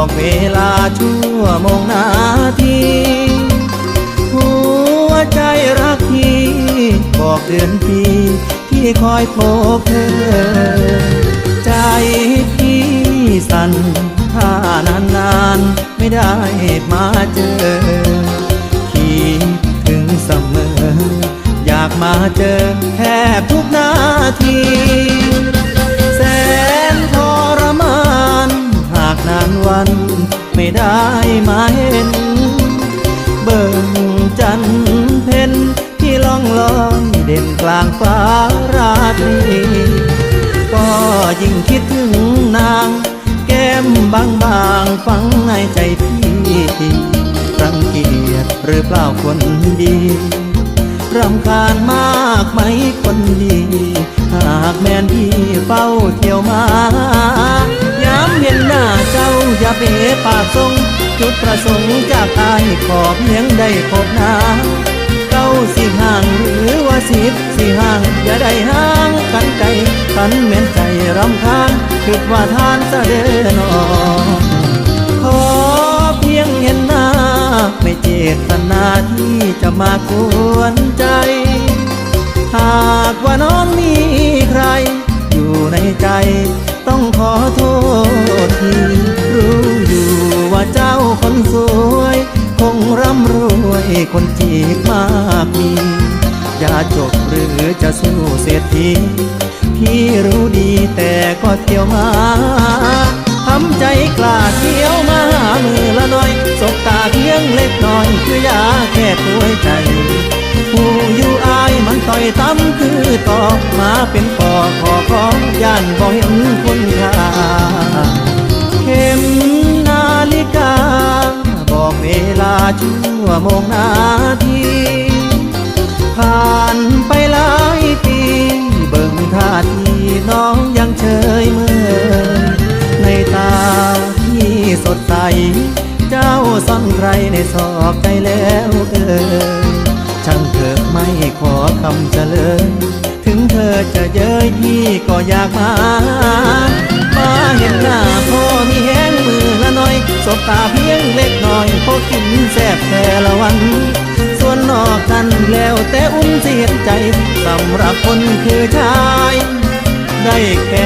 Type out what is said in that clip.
อกเวลาชั่วโมงนาทีหัวใจรักพี่บอกเดือนปีที่คอยพบเธอ ใจพี่สั่นถ้านานนานไม่ได้มาเจอคิดถึงเสมอ อยากมาเจอแทบทุกนาที จันเพ็ญที่ล่องลอยเด่นกลางฟ้าราตรีก็ยิ่งคิดถึงนาง แก้มบางบางฟังในใจพี่รังเกียจหรือเปล่าคนดีรำคาญมากไหมคนดี หากแม่นพี่เฝ้าเที่ยวมา ย้ำเห็นหน้าเจ้าอย่าเบปากทรง จุดประสงค์จากอายขอเพียงได้พบหน้าเก้าสิห่างหรือว่าสิบสิห่างอย่าได้ห่างกันไกลขันแม่นใจรำคาญคิดว่าทานเสด็จนอขอเพียงเห็นหน้า ไม่เจตนาที่จะมากวนใจ หากว่าน้องมีใคร อยู่ในใจ ต้องขอโทษทีรู้ สวย คงร่ำรวยคนจีบมากมีอย่าจบหรือจะสู้เศรษฐีพี่รู้ดีแต่ก็เที่ยวมาทำใจกล้าเที่ยวมามือละหน่อย สบตาเพียงเล็กน้อย คือยาแค่ป่วยใจ ผู้อยู่อายมันต่อยตั้มคือต่อมาเป็นปอขอของย่านบ่เห็นคุณค่า ชั่วโมงนาทีผ่านไปหลายปี เบิ่งท่าทีน้องยังเฉยเมื่อ ในตาที่สดใส เจ้าซ่อนใครในศอกใจแล้วเอ่ยช่างเถอะไม่ขอคำเฉลยถึงเธอจะเย้ยพี่ก็อยากมา มาเห็นหน้าพ่อมีแห้งมือละน่อย สบตาพี่ กินแซ่บแต่ละวัน ส่วนนอกกันแล้วแต่อุ้มเสียใจสำหรับคนคือชาย ได้แค่